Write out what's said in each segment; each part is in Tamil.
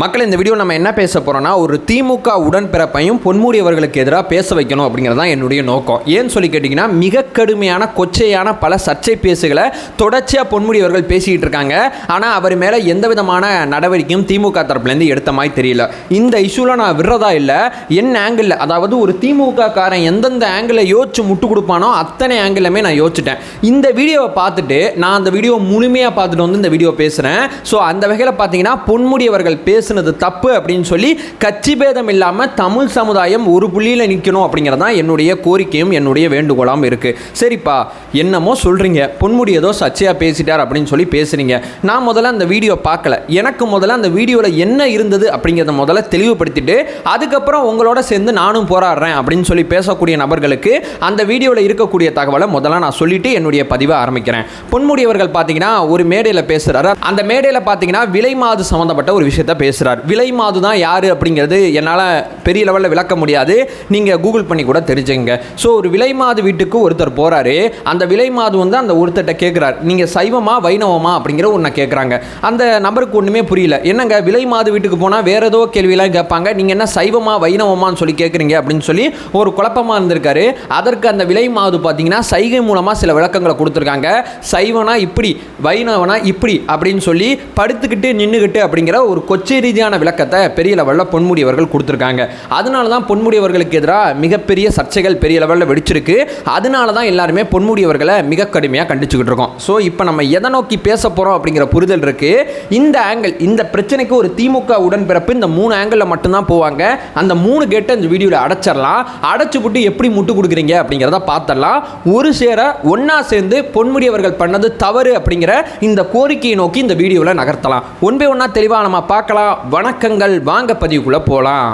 மக்கள் இந்த வீடியோ நம்ம என்ன பேச போகிறோம்னா ஒரு திமுக உடன்பிறப்பையும் பொன்முடி அவர்களுக்கு எதிராக பேச வைக்கணும் அப்படிங்கிறது தான் என்னுடைய நோக்கம். ஏன்னு சொல்லி கேட்டிங்கன்னா மிக கடுமையான கொச்சையான பல சர்ச்சை பேசுகளை தொடர்ச்சியாக பொன்முடி அவர்கள் பேசிக்கிட்டு இருக்காங்க. ஆனால் அவர் மேலே எந்த விதமான நடவடிக்கையும் திமுக தரப்புலேருந்து எடுத்த மாதிரி தெரியல. இந்த இஷ்யூவில் நான் விடுறதா இல்லை என்ன ஆங்கிளில் அதாவது ஒரு திமுக காரன் எந்தெந்த ஆங்கிளை யோசிச்சு முட்டு கொடுப்பானோ அத்தனை ஆங்கிளுமே நான் யோசிச்சிட்டேன். இந்த வீடியோவை பார்த்துட்டு நான் அந்த வீடியோ முழுமையாக பார்த்துட்டு வந்து இந்த வீடியோ பேசுகிறேன் ஸோ அந்த வகையில் பார்த்தீங்கன்னா பொன்முடி அவர்கள் பேசுனது தப்பு அப்படின்னு சொல்லி கட்சி பேதம் இல்லாமல் தமிழ் சமுதாயம் ஒரு புள்ளியில் நிற்கணும் அப்படிங்கிறது தான் என்னுடைய கோரிக்கையும் என்னுடைய வேண்டுகோளாகவும் இருக்குது சரிப்பா என்னமோ சொல்கிறீங்க பொன்முடி ஏதோ சர்ச்சையாக பேசிட்டார் அப்படின்னு சொல்லி பேசுகிறீங்க நான் முதல்ல அந்த வீடியோ பார்க்கல. எனக்கு முதல்ல அந்த வீடியோவில் என்ன இருந்தது அப்படிங்கிறத முதல்ல தெளிவுபடுத்திட்டு அதுக்கப்புறம் உங்களோட சேர்ந்து நானும் போராடுறேன் அப்படின்னு சொல்லி பேசக்கூடிய நபர்களுக்கு அந்த வீடியோவில் இருக்கக்கூடிய தகவலை முதல்ல நான் சொல்லிட்டு என்னுடைய பதிவை ஆரம்பிக்கிறேன். பொன்முடி அவர்கள் பார்த்தீங்கன்னா ஒரு மேடையில் பேசுகிறாரு அந்த மேடையில் பார்த்தீங்கன்னா விலை மாது சம்மந்தப்பட்ட ஒரு விஷயத்த பேசுகிறார் விலை மாது தான் யார் அப்படிங்கிறது என்னால் பெரிய லெவலில் விளக்க முடியாது. நீங்கள் கூகுள் பண்ணி கூட தெரிஞ்சுங்க ஸோ ஒரு விலை மாது வீட்டுக்கு ஒருத்தர் போகிறாரு அந்த விலை மாது வந்து அந்த ஒருத்தர்கிட்ட கேட்குறார் நீங்கள் சைவமா வைணவமா அப்படிங்கிற ஒன்றை கேட்குறாங்க அந்த நபருக்கு ஒன்றுமே புரியல. என்னங்க விலை மாது வீட்டுக்கு போனால் வேறு ஏதோ கேள்வியெல்லாம் கேட்பாங்க. நீங்கள் என்ன சைவமா வைணவமான்னு சொல்லி கேட்குறீங்க அப்படின்னு சொல்லி ஒரு குழப்பமாக இருந்திருக்காரு. அதற்கு அந்த விலை மாது பார்த்தீங்கன்னா சைகை மூலமாக சில விளக்கங்களை கொடுத்துருக்காங்க. சைவனா இப்படி வைணவனா இப்படி அப்படின்னு சொல்லி படுத்துக்கிட்டு நின்றுக்கிட்டு அப்படிங்கிற ஒரு கொச்சை ரீதியான விளக்கத்தை பெரிய லெவலில் பொன்முடி அவர்கள் கொடுத்துருக்காங்க. அதனால தான் பொன்முடி அவர்களுக்கு எதிராக மிகப்பெரிய சர்ச்சைகள் பெரிய லெவலில் வெடிச்சிருக்கு. அதனால தான் எல்லாருமே பொன்முடி அவர்களை மிக கடுமையாக கண்டிச்சுக்கிட்டு இருக்கோம். ஸோ இப்போ நம்ம எதை நோக்கி பேச போகிறோம் அப்படிங்கிற புரிதல் இருக்குது இந்த ஆங்கிள் இந்த பிரச்சனைக்கு ஒரு திமுக உடன்பிறப்பு இந்த மூணு ஆங்கிளில் மட்டும்தான் போவாங்க. அந்த மூணு கேட்டை இந்த வீடியோவில் அடைச்சிடலாம். அடைச்சு விட்டு எப்படி முட்டு கொடுக்குறீங்க அப்படிங்கிறத பார்த்துடலாம் ஒரு சேர ஒன்றா சேர்ந்து பொன்முடி அவர்கள் பண்ணது தவறு அப்படிங்கிற இந்த கோரிக்கையை நோக்கி இந்த வீடியோவில் நகர்த்தலாம். ஒன் பை ஒன்றா தெளிவாக நம்ம பார்க்கலாம். வணக்கங்கள். வாங்க பதிவுக்குள்ளே போகலாம்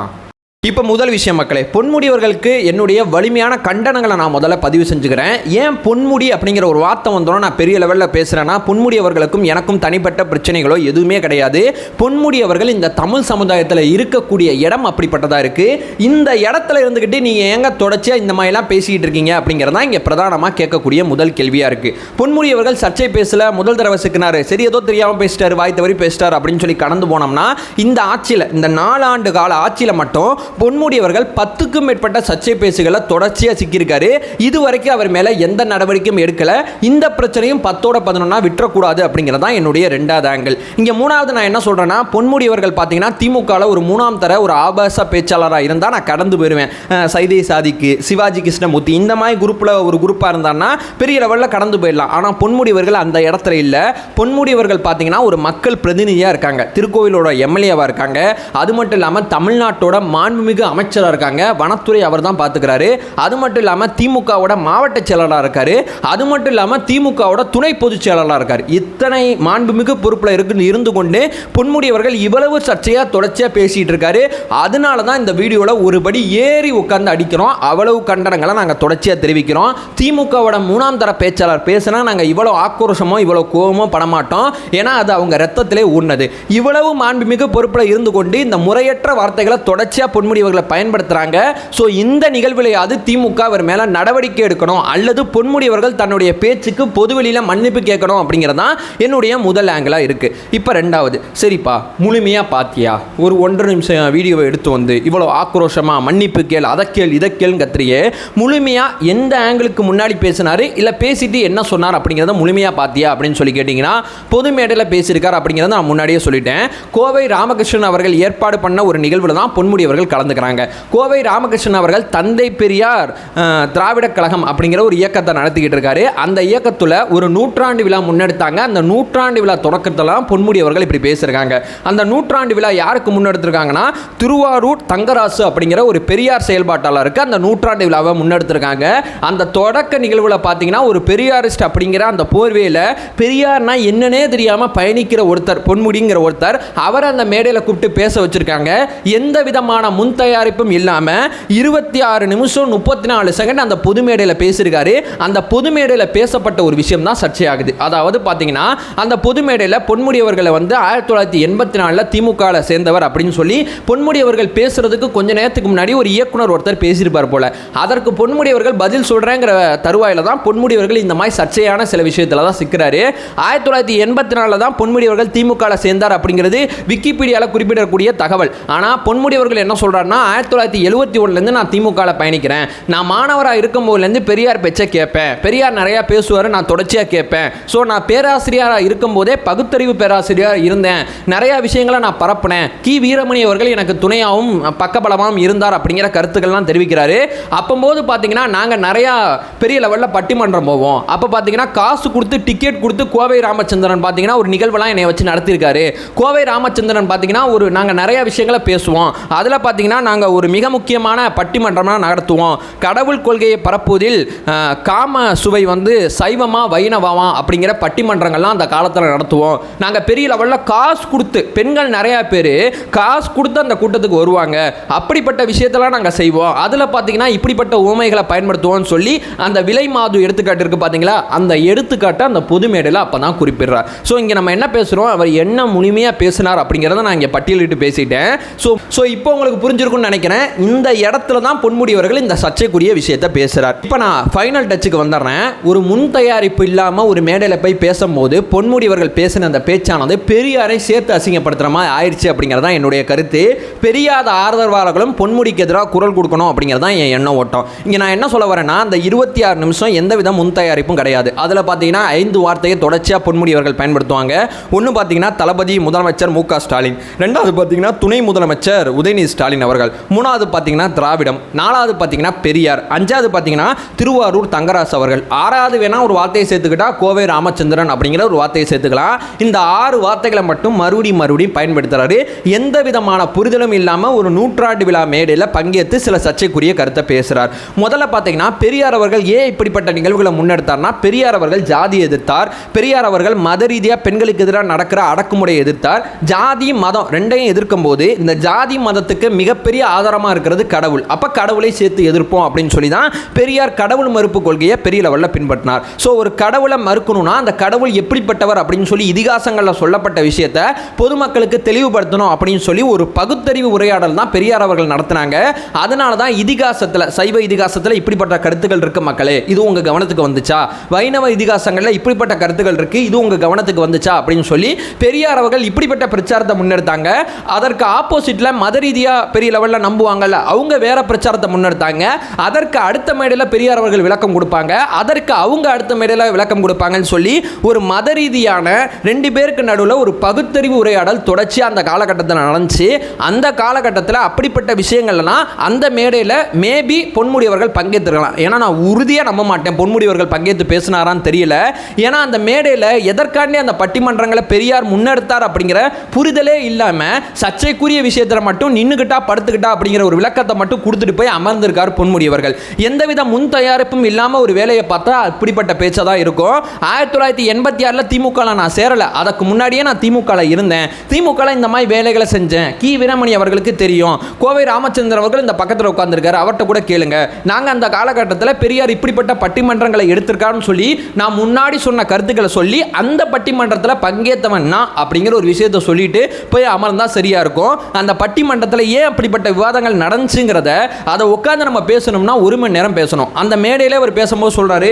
இப்போ முதல் விஷயம் மக்களே பொன்முடியவர்களுக்கு என்னுடைய வலிமையான கண்டனங்களை நான் முதல்ல பதிவு செஞ்சுக்கிறேன். ஏன் பொன்முடி அப்படிங்கிற ஒரு வார்த்தை வந்தோன்னா நான் பெரிய லெவலில் பேசுகிறேன்னா பொன்முடியவர்களுக்கும் எனக்கும் தனிப்பட்ட பிரச்சனைகளோ எதுவுமே கிடையாது. பொன்முடியவர்கள் இந்த தமிழ் சமுதாயத்தில் இருக்கக்கூடிய இடம் அப்படிப்பட்டதாக இருக்குது இந்த இடத்துல இருந்துக்கிட்டு நீங்கள் ஏங்க தொடர்ச்சியாக இந்த மாதிரிலாம் பேசிக்கிட்டு இருக்கீங்க அப்படிங்கிறது தான் இங்கே பிரதானமாக கேட்கக்கூடிய முதல் கேள்வியாக இருக்குது பொன்முடியவர்கள் சர்ச்சை பேசல முதல் தடவை சிக்கினார். சரி ஏதோ தெரியாமல் பேசிட்டார் வாய் தவறி பேசிட்டார் அப்படின்னு சொல்லி கடந்து போனோம்னா இந்த ஆட்சியில் இந்த நாலாண்டு கால ஆட்சியில் மட்டும் பொன்முடி அவர்கள் பத்துக்கும் மேற்பட்ட சர்ச்சை பேசுகளை தொடர்ச்சியாக சிக்கியிருக்காரு. இது வரைக்கும் அவர் மேலே எந்த நடவடிக்கையும் எடுக்கலை. இந்த பிரச்சனையும் பத்தோட பதினொன்னா விட்டுறக்கூடாது அப்படிங்கிறது தான் என்னுடைய ரெண்டாவது ஆங்கிள் இங்கே மூணாவது நான் என்ன சொல்கிறேன்னா பொன்முடி அவர்கள் பார்த்தீங்கன்னா திமுகவில் ஒரு மூணாம் தர ஒரு ஆபாச பேச்சாளராக இருந்தால் நான் கடந்து போயிடுவேன் சைதை சாதிக்கு சிவாஜி கிருஷ்ணமூர்த்தி இந்த மாதிரி குரூப்பில் ஒரு குரூப்பாக இருந்தான்னா பெரிய லெவலில் கடந்து போயிடலாம். ஆனால் பொன்முடி அவர்கள் அந்த இடத்துல இல்லை. பொன்முடி அவர்கள் பார்த்தீங்கன்னா ஒரு மக்கள் பிரதிநிதியாக இருக்காங்க. திருக்கோவிலோட எம்எல்ஏவாக இருக்காங்க. அது மட்டும் இல்லாமல் தமிழ்நாட்டோட மாண்புமிகு அமைச்சராக இருக்காங்க. வனத்துறை அவர் தான் பார்த்துக்கிறாரு அது மட்டும் இல்லாமல் திமுகவோட மாவட்ட செயலாளராக இருக்காரு. அது மட்டும் இல்லாமல் திமுகவோட துணை பொதுச் செயலாளராக இருக்கார். இத்தனை மாண்புமிகு பொறுப்பில் இருக்கு இருந்து கொண்டு பொன்முடி அவர்கள் இவ்வளவு சர்ச்சையாக தொடர்ச்சியாக பேசிகிட்டு இருக்காரு. அதனால தான் இந்த வீடியோவில் ஒருபடி ஏறி உட்கார்ந்து அடிக்கிறோம். அவ்வளவு கண்டனங்களை நாங்கள் தொடர்ச்சியாக தெரிவிக்கிறோம். திமுகவோட மூணாம் தர பேச்சாளர் பேசினா நாங்கள் இவ்வளோ ஆக்ரோஷமோ இவ்வளோ கோபமோ படமாட்டோம். ஏன்னா அது அவங்க ரத்தத்திலே ஊர்னது. இவ்வளவு மாண்புமிகு பொறுப்பில் இருந்து கொண்டு இந்த முறையற்ற வார்த்தைகளை தொடர்ச்சியாக பொன் பொன்முடி அவர்களை பயன்படுத்துகிறாங்க ஸோ இந்த நிகழ்விலையாவது திமுக அவர் மேலே நடவடிக்கை எடுக்கணும் அல்லது பொன்முடி அவர்கள் தன்னுடைய பேச்சுக்கு பொதுவெளியில் மன்னிப்பு கேட்கணும் அப்படிங்கிறது தான் என்னுடைய முதல் ஆங்கிளாக இருக்குது இப்போ ரெண்டாவது சரிப்பா முழுமையாக பாத்தியா? ஒரு ஒன்றரை நிமிஷம் வீடியோவை எடுத்து வந்து இவ்வளோ ஆக்ரோஷமாக மன்னிப்பு கேள் அதை கேள் இதை கேள்னு கத்திரியே முழுமையாக எந்த ஆங்கிளுக்கு முன்னாடி பேசினாரு இல்லை பேசிட்டு என்ன சொன்னார் அப்படிங்கிறத முழுமையாக பாத்தியா அப்படின்னு சொல்லி கேட்டிங்கன்னா பொது மேடையில் பேசியிருக்கார் அப்படிங்கிறத நான் முன்னாடியே சொல்லிட்டேன். கோவை ராமகிருஷ்ணன் அவர்கள் ஏற்பாடு பண்ண ஒரு நிகழ்வில் தான் பொன்முடி அவர்கள் கலந்துக்கிறாங்க. கோவை ராமகிருஷ்ணன் அவர்கள் தந்தை பெரியார் திராவிட கழகம் அப்படிங்கிற ஒரு இயக்கத்தை நடத்திக்கிட்டு இருக்காரு. அந்த இயக்கத்தில் ஒரு நூற்றாண்டு விழா முன்னெடுத்தாங்க. அந்த நூற்றாண்டு விழா தொடக்கத்தெல்லாம் பொன்முடி அவர்கள் இப்படி பேசியிருக்காங்க. அந்த நூற்றாண்டு விழா யாருக்கு முன்னெடுத்திருக்காங்கன்னா திருவாரூர் தங்கராசு அப்படிங்கிற ஒரு பெரியார் செயல்பாட்டாளருக்கு அந்த நூற்றாண்டு விழாவை முன்னெடுத்திருக்காங்க. அந்த தொடக்க நிகழ்வில் பார்த்தீங்கன்னா ஒரு பெரியாரிஸ்ட் அப்படிங்கிற அந்த போர்வையில் பெரியார்னா என்னன்னே தெரியாமல் பயணிக்கிற ஒருத்தர் பொன்முடிங்கிற ஒருத்தர் அவர் அந்த மேடையில் கூப்பிட்டு பேச வச்சிருக்காங்க. எந்த விதமான முன் முன் தயாரிப்பும் இல்லாமல் இருபத்தி ஆறு நிமிஷம் முப்பத்தி நாலு செகண்ட் அந்த பொது மேடையில் பேசியிருக்காரு. அந்த பொது மேடையில் பேசப்பட்ட ஒரு விஷயம் தான் சர்ச்சையாகுது. அதாவது பார்த்தீங்கன்னா அந்த பொது மேடையில் பொன்முடியவர்களை வந்து ஆயிரத்தி தொள்ளாயிரத்தி எண்பத்தி நாலில் திமுகவில் சேர்ந்தவர் அப்படின்னு சொல்லி பொன்முடியவர்கள் பேசுறதுக்கு கொஞ்ச நேரத்துக்கு முன்னாடி ஒரு இயக்குனர் ஒருத்தர் பேசியிருப்பார் போல. அதற்கு பொன்முடியவர்கள் பதில் சொல்கிறேங்கிற தருவாயில தான் பொன்முடியவர்கள் இந்த மாதிரி சர்ச்சையான சில விஷயத்தில் தான் சிக்கிறாரு. ஆயிரத்தி தொள்ளாயிரத்தி எண்பத்தி நாலில் தான் பொன்முடியவர்கள் திமுகவில் சேர்ந்தார் அப்படிங்கிறது விக்கிபீடியாவில் குறிப்பிடக்கூடிய தகவல். ஆனால் பொன்முடியவர்கள் என்ன சொல்கிறார் சொல்கிறாருன்னா ஆயிரத்தி தொள்ளாயிரத்தி எழுபத்தி ஒன்றுலேருந்து நான் திமுகவில் பயணிக்கிறேன். நான் மாணவராக இருக்கும்போதுலேருந்து பெரியார் பேச்சை கேட்பேன். பெரியார் நிறையா பேசுவார் நான் தொடர்ச்சியாக கேட்பேன். ஸோ நான் பேராசிரியராக இருக்கும்போதே பகுத்தறிவு பேராசிரியராக இருந்தேன். நிறையா விஷயங்களை நான் பரப்புனேன். கி. வீரமணி அவர்கள் எனக்கு துணையாகவும் பக்கபலமாகவும் இருந்தார் அப்படிங்கிற கருத்துக்கள்லாம் தெரிவிக்கிறாரு. அப்போம்போது பார்த்தீங்கன்னா நாங்கள் நிறையா பெரிய லெவலில் பட்டிமன்றம் போவோம். அப்போ பார்த்தீங்கன்னா காசு கொடுத்து டிக்கெட் கொடுத்து கோவை ராமச்சந்திரன் பார்த்தீங்கன்னா ஒரு நிகழ்வெல்லாம் என்னை வச்சு நடத்தியிருக்காரு. கோவை ராமச்சந்திரன் பார்த்தீங்கன்னா ஒரு நாங்கள் நிறையா விஷயங்களை பேசுவோம். அதில் பார்த்தீங்கன்னா நாங்கள் ஒரு மிக முக்கியமான பட்டிமன்றமாக நடத்துவோம் கடவுள் கொள்கையை பரப்புவதில் காம சுவை வந்து சைவமா வைணவமா அப்படிங்கிற பட்டிமன்றங்கள்லாம் அந்த காலத்தில் நடத்துவோம். நாங்கள் பெரிய லெவலில் காசு கொடுத்து பெண்கள் நிறையா பேர் காசு கொடுத்து அந்த கூட்டத்துக்கு வருவாங்க. அப்படிப்பட்ட விஷயத்தெல்லாம் நாங்கள் செய்வோம். அதில் பார்த்தீங்கன்னா இப்படிப்பட்ட உவமைகளை பயன்படுத்துவோம்னு சொல்லி அந்த விலை மாது எடுத்துக்காட்டு இருக்கு பார்த்தீங்களா? அந்த எடுத்துக்காட்டை அந்த பொது மேடையில் அப்போ தான் குறிப்பிடுறார். ஸோ இங்கே நம்ம என்ன பேசுகிறோம் அவர் என்ன முழுமையாக பேசினார் அப்படிங்கிறத நான் இங்கே பட்டியலிட்டு பேசிட்டேன். ஸோ ஸோ இப்போ உங்களுக்கு புரிஞ்சு புரிஞ்சிருக்கும்னு நினைக்கிறேன். இந்த இடத்துல தான் பொன்முடி அவர்கள் இந்த சர்ச்சைக்குரிய விஷயத்தை பேசுகிறார் இப்போ நான் ஃபைனல் டச்சுக்கு வந்துடுறேன். ஒரு முன் தயாரிப்பு இல்லாமல் ஒரு மேடையில் போய் பேசும்போது பொன்முடி அவர்கள் பேசின அந்த பேச்சானது பெரியாரை சேர்த்து அசிங்கப்படுத்துகிற மாதிரி ஆயிடுச்சு அப்படிங்கிறது தான் என்னுடைய கருத்து. பெரியாத ஆதரவாளர்களும் பொன்முடிக்கு எதிராக குரல் கொடுக்கணும் அப்படிங்கிறது தான் என் எண்ணம் ஓட்டம். இங்கே நான் என்ன சொல்ல வரேன்னா அந்த இருபத்தி ஆறு நிமிஷம் எந்த வித முன் தயாரிப்பும் கிடையாது. அதில் பார்த்தீங்கன்னா ஐந்து வார்த்தையை தொடர்ச்சியாக பொன்முடி அவர்கள் பயன்படுத்துவாங்க. ஒன்று பார்த்தீங்கன்னா தளபதி முதலமைச்சர் மு க ஸ்டாலின். ரெண்டாவது பார்த்தீங்கன்னா துணை முதலமைச்சர் உதயநிதி ஸ்டாலின் அவர்கள். மூணாவது பார்த்தீங்கன்னா திராவிடம் நாலாவது பார்த்தீங்கன்னா பெரியார் அஞ்சாவது பார்த்தீங்கன்னா திருவாரூர் தங்கராசு அவர்கள். ஆறாவது வேணால் ஒரு வார்த்தையை சேர்த்துக்கிட்டா கோவை ராமச்சந்திரன் அப்படிங்கிற ஒரு வார்த்தையை சேர்த்துக்கலாம். இந்த ஆறு வார்த்தைகளை மட்டும் மறுபடியும் மறுபடியும் பயன்படுத்துகிறாரு எந்த விதமான புரிதலும் இல்லாமல் ஒரு நூற்றாண்டு விழா மேடையில் பங்கேற்று சில சர்ச்சைக்குரிய கருத்தை பேசுகிறார் முதல்ல பார்த்தீங்கன்னா பெரியார் அவர்கள் ஏன் இப்படிப்பட்ட நிகழ்வுகளை முன்னெடுத்தார்னா பெரியார் அவர்கள் ஜாதி எதிர்த்தார். பெரியார் அவர்கள் மத ரீதியாக பெண்களுக்கு எதிராக நடக்கிற அடக்குமுறையை எதிர்த்தார். ஜாதி மதம் ரெண்டையும் எதிர்க்கும் போது இந்த ஜாதி மதத்துக்கு மிக மிகப்பெரிய ஆதாரமாக இருக்கிறது கடவுள். அப்போ கடவுளை சேர்த்து எதிர்ப்போம் அப்படின்னு சொல்லி தான் பெரியார் கடவுள் மறுப்பு கொள்கையை பெரிய லெவலில் பின்பற்றினார். ஸோ ஒரு கடவுளை மறுக்கணும்னா அந்த கடவுள் எப்படிப்பட்டவர் அப்படின்னு சொல்லி இதிகாசங்களில் சொல்லப்பட்ட விஷயத்தை பொதுமக்களுக்கு தெளிவுபடுத்தணும் அப்படின்னு சொல்லி ஒரு பகுத்தறிவு உரையாடல் தான் பெரியார் அவர்கள் நடத்தினாங்க. அதனால தான் இதிகாசத்தில் சைவ இதிகாசத்தில் இப்படிப்பட்ட கருத்துக்கள் இருக்கு மக்களே. இது உங்கள் கவனத்துக்கு வந்துச்சா? வைணவ இதிகாசங்களில் இப்படிப்பட்ட கருத்துக்கள் இருக்கு இது உங்கள் கவனத்துக்கு வந்துச்சா? அப்படின்னு சொல்லி பெரியார் அவர்கள் இப்படிப்பட்ட பிரச்சாரத்தை முன்னெடுத்தாங்க. அதற்கு ஆப்போசிட்டில் மத ரீதியாக பெரிய லெவலில் நம்புவாங்கல்ல அவங்க வேற பிரச்சாரத்தை முன்னெடுத்தாங்க. அதற்கு அடுத்த மேடையில் பெரியார் அவர்கள் விளக்கம் கொடுப்பாங்க. அதற்கு அவங்க அடுத்த மேடையில் விளக்கம் கொடுப்பாங்கன்னு சொல்லி ஒரு மத ரீதியான ரெண்டு பேருக்கு நடுவில் ஒரு பகுத்தறிவு உரையாடல் தொடர்ச்சி அந்த காலகட்டத்தில் நடந்துச்சு. அந்த காலகட்டத்தில் அப்படிப்பட்ட விஷயங்கள்லாம் அந்த மேடையில் மேபி பொன்முடி அவர்கள் பங்கேற்றுக்கலாம் ஏன்னா நான் உறுதியாக நம்ப மாட்டேன் பொன்முடி அவர்கள் பங்கேற்று பேசினாரான்னு தெரியல. ஏன்னா அந்த மேடையில் எதற்காண்டி அந்த பட்டிமன்றங்களை பெரியார் முன்னெடுத்தார் அப்படிங்கிற புரிதலே இல்லாமல் சர்ச்சைக்குரிய விஷயத்தில் மட்டும் நின்றுக்கிட்டா படுத்துக்கிட்டா அப்படிங்கிற ஒரு விளக்கத்தை மட்டும் கொடுத்துட்டு போய் அமர்ந்திருக்கார் பொன்முடி அவர்கள். எந்தவித முன் தயாரிப்பும் இல்லாமல் ஒரு வேலையை பார்த்தா அப்படிப்பட்ட பேச்சாக தான் இருக்கும். ஆயிரத்தி தொள்ளாயிரத்தி எண்பத்தி ஆறில் திமுகவில் நான் சேரலை. அதற்கு முன்னாடியே நான் திமுகவில் இருந்தேன். திமுகவில் இந்த மாதிரி வேலைகளை செஞ்சேன். கி. வீரமணி அவர்களுக்கு தெரியும். கோவை ராமச்சந்திரன் அவர்கள் இந்த பக்கத்தில் உட்காந்துருக்காரு அவர்கிட்ட கூட கேளுங்க. நாங்கள் அந்த காலகட்டத்தில் பெரியார் இப்படிப்பட்ட பட்டிமன்றங்களை எடுத்திருக்காருன்னு சொல்லி நான் முன்னாடி சொன்ன கருத்துக்களை சொல்லி அந்த பட்டிமன்றத்தில் பங்கேற்றவன் நான் அப்படிங்கிற ஒரு விஷயத்தை சொல்லிட்டு போய் அமர்ந்தால் சரியாக இருக்கும். அந்த பட்டிமன்றத்தில் ஏன் அப்படிப்பட்ட விவாதங்கள் நடந்துச்சுங்கிறத அதை உட்காந்து நம்ம பேசணும்னா ஒரு மணி நேரம் பேசணும். அந்த மேடையிலே அவர் பேசும்போது சொல்கிறாரு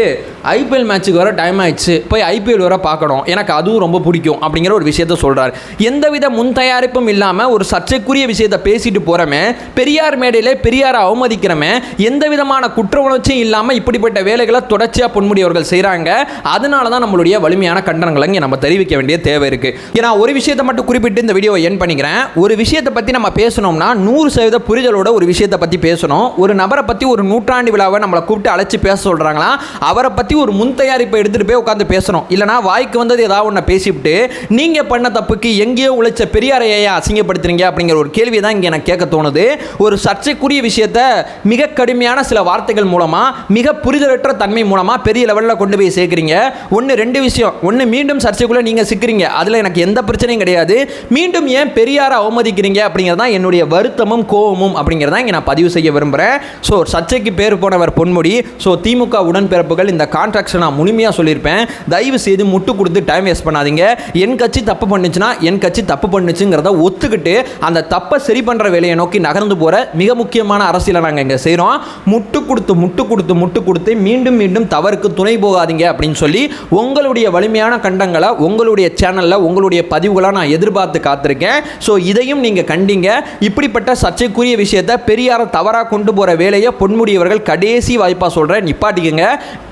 ஐபிஎல் மேட்ச்சுக்கு வர டைம் ஆயிடுச்சு போய் ஐபிஎல் வர பார்க்கணும். எனக்கு அதுவும் ரொம்ப பிடிக்கும். அப்படிங்கிற ஒரு விஷயத்த சொல்கிறார் எந்தவித முன் தயாரிப்பும் இல்லாமல் ஒரு சர்ச்சைக்குரிய விஷயத்தை பேசிட்டு போகிறமே பெரியார் மேடையிலே பெரியாரை அவமதிக்கிறமே எந்த விதமான குற்ற உணர்ச்சியும் இல்லாமல் இப்படிப்பட்ட வேலைகளை தொடர்ச்சியாக பொன்முடி அவர்கள் செய்கிறாங்க அதனால தான் நம்மளுடைய வலிமையான கண்டனங்களை இங்கே நம்ம தெரிவிக்க வேண்டிய தேவை இருக்குது ஏன்னா ஒரு விஷயத்தை மட்டும் குறிப்பிட்டு இந்த வீடியோவை என் பண்ணிக்கிறேன். ஒரு விஷயத்தை பற்றி நம்ம பேசணும்னா நூறு சதவீத புரிதலோட ஒரு விஷயத்தை பற்றி பேசணும். ஒரு நபரை பற்றி ஒரு நூற்றாண்டு விழாவை நம்மளை கூப்பிட்டு அழைச்சி பேச சொல்கிறாங்களா அவரை பற்றி ஒரு முன் தயாரிப்பை எடுத்துகிட்டு போய் உட்காந்து பேசணும். இல்லைனா வாய்க்கு வந்தது ஏதாவது ஒன்று பேசிவிட்டு நீங்கள் பண்ண தப்புக்கு எங்கேயோ உழைச்ச பெரியாரையா அசிங்கப்படுத்துறீங்க அப்படிங்கிற ஒரு கேள்வி தான் இங்கே எனக்கு கேட்க தோணுது. ஒரு சர்ச்சைக்குரிய விஷயத்தை மிக கடுமையான சில வார்த்தைகள் மூலமாக மிக புரிதலற்ற தன்மை மூலமாக பெரிய லெவலில் கொண்டு போய் சேர்க்குறீங்க. ஒன்று ரெண்டு விஷயம். ஒன்று மீண்டும் சர்ச்சைக்குள்ளே நீங்கள் சிக்கிறீங்க. அதில் எனக்கு எந்த பிரச்சனையும் கிடையாது. மீண்டும் ஏன் பெரியாரை அவமதிக்கிறீங்க அப்படிங்கிறது தான் என்னுடைய வருத்தம். வருத்தமும் கோபமும் அப்படிங்கிறத இங்கே நான் பதிவு செய்ய விரும்புகிறேன் ஸோ சர்ச்சைக்கு பேர் போனவர் பொன்முடி. ஸோ திமுக உடன்பிறப்புகள் இந்த கான்ட்ராக்ட்ஸை நான் முழுமையாக சொல்லியிருப்பேன். தயவு செய்து முட்டு கொடுத்து டைம் வேஸ்ட் பண்ணாதீங்க. என் கட்சி தப்பு பண்ணுச்சுன்னா என் கட்சி தப்பு பண்ணுச்சுங்கிறத ஒத்துக்கிட்டு அந்த தப்பை சரி பண்ணுற வேலையை நோக்கி நகர்ந்து போகிற மிக முக்கியமான அரசியலை நாங்கள் இங்கே செய்கிறோம் முட்டு கொடுத்து முட்டு கொடுத்து முட்டு கொடுத்து மீண்டும் மீண்டும் தவறுக்கு துணை போகாதீங்க அப்படின்னு சொல்லி உங்களுடைய வலிமையான கண்டங்களை உங்களுடைய சேனலில் உங்களுடைய பதிவுகளாக நான் எதிர்பார்த்து காத்திருக்கேன். ஸோ இதையும் நீங்கள் கண்டீங்க. இப்படிப்பட்ட சர்ச்சைக்குரிய விஷயத்தை பெரியாரை தவறாக கொண்டு போகிற வேலையை பொன்முடியவர்கள் கடைசி வாய்ப்பாக சொல்கிறேன் நிப்பாட்டிக்கங்க.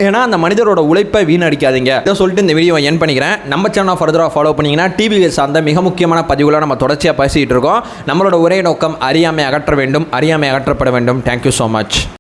ஏன்னா அந்த மனிதரோட உழைப்பை வீணடிக்காதீங்க. இதை சொல்லிட்டு இந்த வீடியோவை என் பண்ணிக்கிறேன். நம்ம சேனல் ஃபர்தராக ஃபாலோ பண்ணிங்கன்னா டிவி சார்ந்த மிக முக்கியமான பதிவுகளை நம்ம தொடர்ச்சியாக பேசிகிட்டு இருக்கோம். நம்மளோட ஒரே நோக்கம் அறியாமை அகற்ற வேண்டும். அறியாமை அகற்றப்பட வேண்டும். Thank you so much